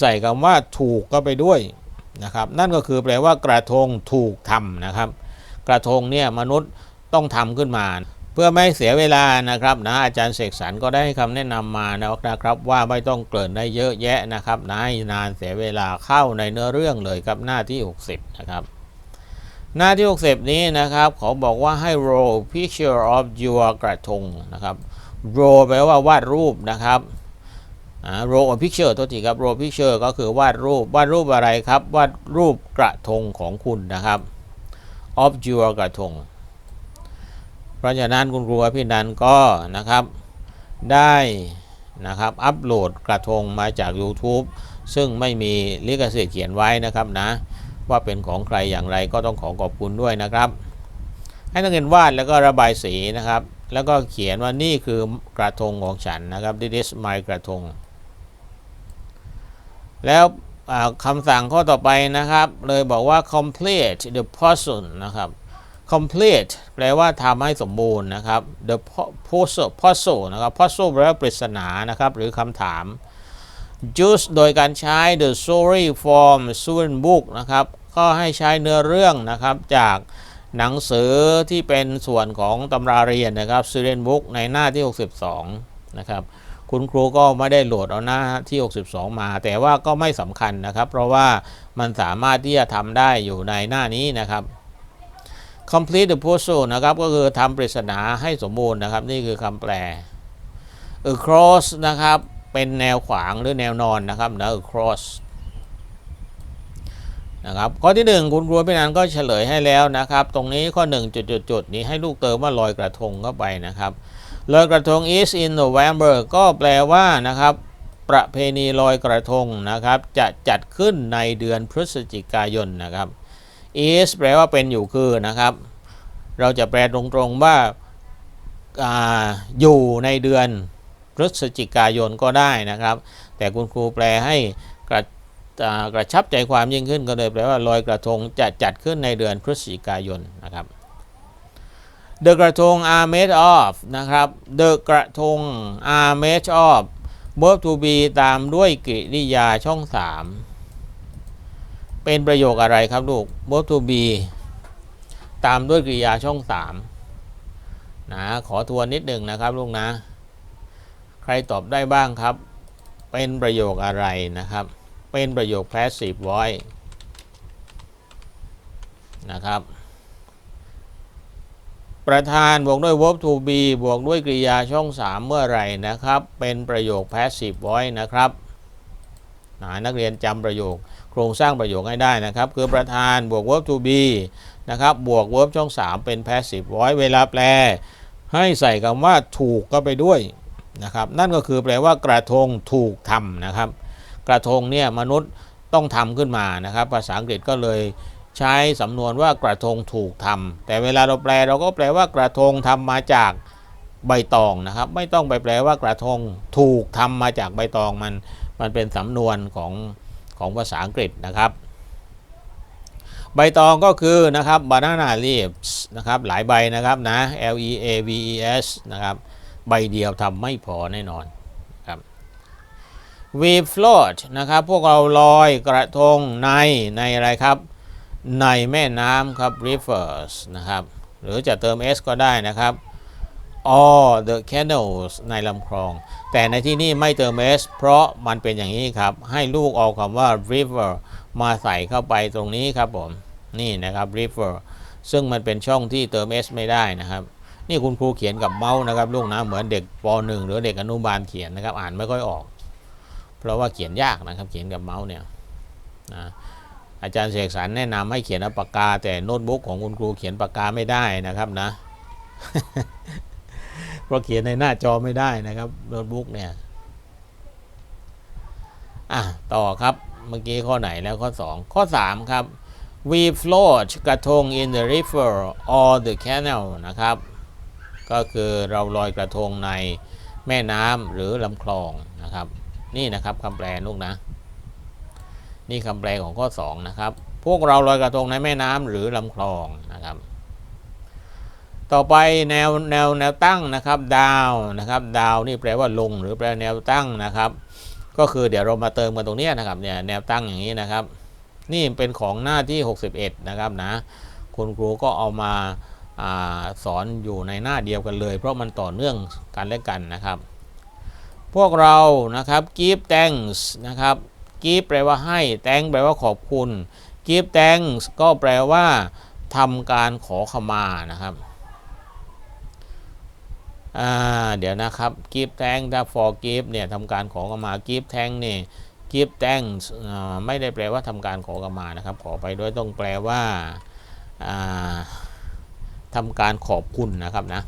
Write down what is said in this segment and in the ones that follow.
ใส่คำว่าถูกก็ไปด้วยนะครับ นั่นก็คือแปลว่ากระทงถูกทำนะครับ กระทงเนี่ยมนุษย์ต้องทำขึ้นมา เพื่อไม่เสียเวลานะครับนะอาจารย์เสกสรรก็ได้ให้คำแนะนำมานะครับว่าไม่ต้องเกริ่นได้เยอะแยะนะครับนะให้นานเสียเวลาเข้าในเนื้อเรื่องเลยครับหน้าที่ 60 นะครับ หน้าที่ 60 นี้นะครับเขาบอกว่าให้ draw picture of your กระทงนะครับ draw แปลว่าวาดรูปนะครับ อ่า row of picture ตัวทีครับ row picture ก็คือวาดรูปวาดรูปอะไรครับ วาดรูปกระทงของคุณนะครับ of your กระทง เพราะฉะนั้นคุณครูพี่นันก็นะครับได้นะครับอัปโหลดกระทงมาจาก YouTube ซึ่งไม่มีลิขสิทธิ์เขียนไว้นะครับนะ ว่าเป็นของใครอย่างไรก็ต้องขอขอบคุณด้วยนะครับ ให้นักเรียนวาดแล้วก็ระบายสีนะครับ แล้วก็เขียนว่านี่คือกระทงของฉันนะครับ this is my กระทง แล้วคำสั่งข้อต่อไปนะครับ เลยบอกว่า complete the puzzle นะครับ complete แปลว่าทำให้สมบูรณ์นะครับ the puzzle puzzle นะครับ puzzle แปลว่าปริศนานะครับ หรือคำถาม use โดยการใช้ the story form student book นะครับ ก็ให้ใช้เนื้อเรื่องนะครับจากหนังสือที่เป็นส่วนของตำราเรียนนะครับ student book ในหน้าที่ 62 นะครับ คุณครูก็ไม่ได้โหลดเอาหน้าที่ 62 มา แต่ว่าก็ไม่สำคัญนะครับ เพราะว่ามันสามารถที่จะทำได้อยู่ในหน้านี้นะครับ complete the puzzle นะครับก็คือทำปริศนาให้สมบูรณ์นะครับ นี่คือคำแปล across นะครับ เป็นแนวขวางหรือแนวนอนนะครับนะ across นะครับข้อที่ 1 คุณครูพี่นันก็เฉลยให้แล้วนะครับ ตรงนี้ข้อ 1 จุดๆๆนี้ให้ลูกเติมว่าลอยกระทงเข้าไปนะครับ ลอยกระทง is in November ก็แปลว่านะครับประเพณีลอยกระทงนะครับ จะจัดขึ้นในเดือนพฤศจิกายนนะครับ is แปลว่าเป็นอยู่คือนะครับ เราจะแปลตรงๆว่าอาอยู่ในเดือนพฤศจิกายนก็ได้นะครับ แต่คุณครูแปลให้กระกระชับใจความยิ่งขึ้นก็เลยแปลว่าลอยกระทงจะจัดขึ้นในเดือนพฤศจิกายนนะครับ The กระทง are made of นะครับ The กระทง are made of verb to be ตามด้วยกริยาช่อง 3 เป็นประโยคอะไรครับลูก verb to be ตามด้วยกริยาช่อง 3 นะ ขอทวนนิดหนึ่งนะครับลูกนะ ใครตอบได้บ้างครับ เป็นประโยคอะไรนะครับ เป็นประโยค passive voice นะครับ ประธานบวกด้วย verb to be บวกด้วยกริยาช่อง 3 เมื่อไหร่นะครับ เป็นประโยค passive voice นะครับนะนักเรียนจำประโยค โครงสร้างประโยคให้ได้นะครับ คือประธานบวก verb to be นะครับบวก verb ช่อง 3 เป็น passive voice เวลาแปล ให้ใส่คำว่าถูกก็ไปด้วยนะครับนั่นก็คือแปลว่ากระทงถูกทำนะครับ กระทงเนี่ยมนุษย์ต้องทำขึ้นมานะครับ ภาษาอังกฤษก็เลย ใช้สำนวนว่ากระทงถูกทำแต่เวลาเราแปลเราก็แปลว่ากระทงทำมาจากใบตองนะครับ ไม่ต้องไปแปลว่ากระทงถูกทำมาจากใบตองมันมันเป็นสำนวนของของภาษาอังกฤษนะครับ ใบตองก็คือนะครับ banana leaves นะครับหลายใบนะครับนะ L E A V E S นะครับใบเดียวทำไม่พอแน่นอนครับ we float นะครับพวกเราลอยกระทงในในอะไรครับ ในแม่น้ำครับ rivers นะครับ หรือจะเติม s ก็ได้นะครับ or the canals ในลำคลอง แต่ในที่นี้ไม่เติม s เพราะมันเป็นอย่างนี้ครับ ให้ลูกเอาคำว่า river มาใส่เข้าไปตรงนี้ครับผม นี่นะครับ river ซึ่งมันเป็นช่องที่เติม s ไม่ได้นะครับ นี่คุณครูเขียนกับเมาส์นะครับ ลูกนะ เหมือนเด็กป .1 หรือเด็กอนุบาลเขียนนะครับ อ่านไม่ค่อยออก เพราะว่าเขียนยากนะครับ เขียนกับเมาส์เนี่ยนะ อาจารย์เสกสรรแนะนำให้เขียนอาปากกา แต่โน้ตบุ๊กของคุณครูเขียนปากกาไม่ได้นะครับนะเพราะเขียนในหน้าจอไม่ได้นะครับโน้ตบุ๊กเนี่ยอะต่อครับเมื่อกี้ข้อไหนแล้วข้อ 2 ข้อ 3 ครับ we float กระทง in the river or the canal นะครับ ก็คือเราลอยกระทงในแม่น้ำหรือลำคลองนะครับ นี่นะครับคำแปลลูกนะ นี่คำแปลของข้อ2นะครับ พวกเราลอยกระทงในแม่น้ำหรือลำคลองนะครับ ต่อไปแนวแนวแนวตั้งนะครับ ดาวนะครับ ดาวนี่แปลว่าลง หรือแปลแนวตั้งนะครับ ก็คือเดี๋ยวเรามาเติมกันตรงนี้นะครับเนี่ยแนวตั้งอย่างนี้นะครับ นี่เป็นของหน้าที่ 61 นะครับนะคุณครูก็เอามาอาสอนอยู่ในหน้าเดียวกันเลย เพราะมันต่อเนื่องกันและกันนะครับ พวกเรานะครับ give thanks นะครับ give แปลว่าให้ thank แปลว่าขอบคุณ give thanks ก็แปลว่าทำการขอขมานะครับเดี๋ยวนะครับ give thanks ถ้า forgive เนี่ยทำการขอขมา give thanks เนี่ย give thanks อ่าไม่ได้แปลว่าทำการขอขมานะครับ ขอไปด้วยต้องแปลว่าอ่าทำการขอบคุณนะครับนะ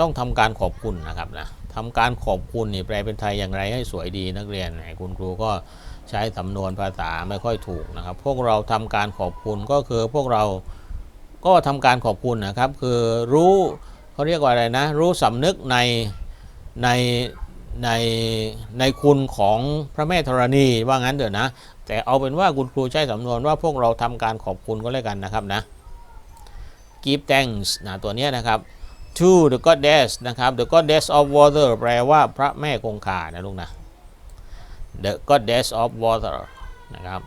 ต้องทำการขอบคุณนะครับนะทำการขอบคุณนี่แปลเป็นไทยอย่างไรให้สวยดีนักเรียนไหนคุณครูก็ใช้สำนวนภาษาไม่ค่อยถูกนะครับ พวกเราทำการขอบคุณก็คือพวกเราก็ทำการขอบคุณนะครับ คือรู้เขาเรียกว่าอะไรนะ รู้สำนึกในในในในคุณของพระแม่ธรณีว่างั้นเถอะนะ แต่เอาเป็นว่าคุณครูใช้สำนวนว่าพวกเราทำการขอบคุณก็แล้วกันนะครับนะ give thanks นะตัวเนี้ยนะครับ to the goddess นะครับ the goddess of water แปลว่าพระแม่คงคานะลูกนะ the goddess of water นะครับ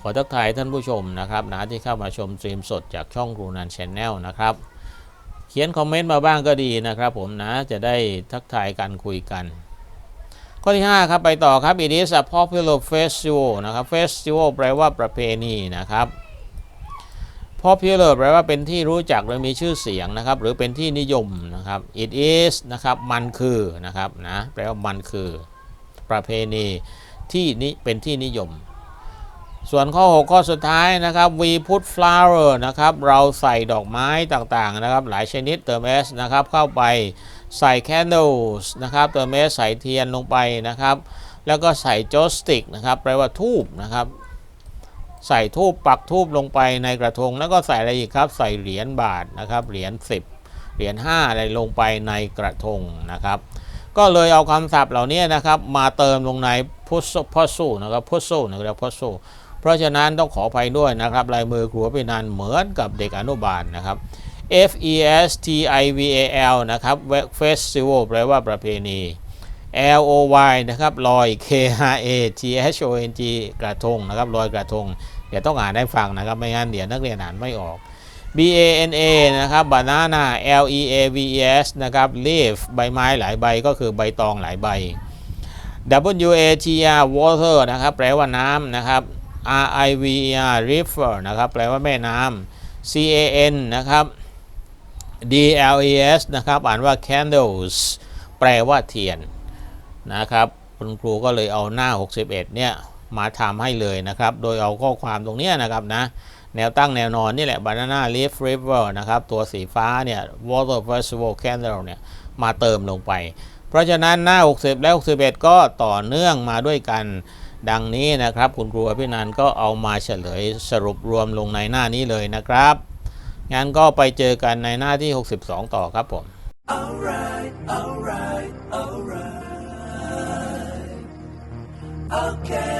ขอทักทายท่านผู้ชมนะครับนะที่เข้ามาชมสตรีมสดจากช่องครูนันชแนลนะครับ เขียนคอมเมนต์มาบ้างก็ดีนะครับผมนะจะได้ทักทายกันคุยกัน ข้อที่ 5 ครับ ไปต่อครับ it is a popular festival นะครับ festival แปลว่าประเพณีนะครับ popular แปลว่าเป็นที่รู้จักหรือมีชื่อเสียงนะครับ หรือเป็นที่นิยมนะครับ it is นะครับ มันคือนะครับนะแปลว่ามันคือ ประเพณีที่นี้เป็นที่นิยม ส่วนข้อ 6 ข้อสุดท้ายนะครับ we put flower นะครับ เราใส่ดอกไม้ต่างๆนะครับ หลายชนิดเติม s นะครับ เข้าไปใส่ candles นะครับ เติม s ใส่เทียนลงไปนะครับ แล้วก็ใส่ joystick นะครับ แปลว่าทูบนะครับ ใส่ทูบปักทูบลงไปในกระทง แล้วก็ใส่อะไรอีกครับ ใส่เหรียญบาทนะครับ เหรียญ10 เหรียญ5อะไรลงไปในกระทงนะครับ ก็เลยเอาคำศัพท์เหล่านี้นะครับมาเติมลงในพุทพอสูนะครับพุทสูนะครับพุทสูเพราะฉะนั้นต้องขออภัยด้วยนะครับลายมือครูพินันเหมือนกับเด็กอนุบาลนะครับ F E S T I V A L นะครับ Festival แปลว่าประเพณี L O Y นะครับลอย K R A T H O N G กระทงนะครับลอยกระทงเดี๋ยวต้องอ่านให้ฟังนะครับ ไม่งั้นเดี๋ยวนักเรียนอ่านไม่ออก B A N A นะครับ banana L E A V E S นะครับ leaf ใบไม้หลายใบก็คือใบตองหลายใบ W A T R water นะครับ แปลว่าน้ำนะครับ R I V E R river นะครับ แปลว่าแม่น้ำ C A N นะครับ D L E S นะครับ อ่านว่า candles แปลว่าเทียน นะครับ คุณครูก็เลยเอาหน้า 61 เนี่ยมาทำให้เลยนะครับ โดยเอาข้อความตรงนี้นะครับนะ แนวตั้งแนวนอนนี่แหละ banana leaf river นะครับ ตัวสีฟ้าเนี่ย water festival candle เนี่ย มาเติมลงไป เพราะฉะนั้นหน้า 60 และ 61 ก็ต่อเนื่องมาด้วยกันดังนี้นะครับ คุณครูอภินันก็เอามาเฉลยสรุปรวมลงในหน้านี้เลยนะครับ งั้นก็ไปเจอกันในหน้าที่ 62 ต่อครับผม Alright, alright, alright. Okay.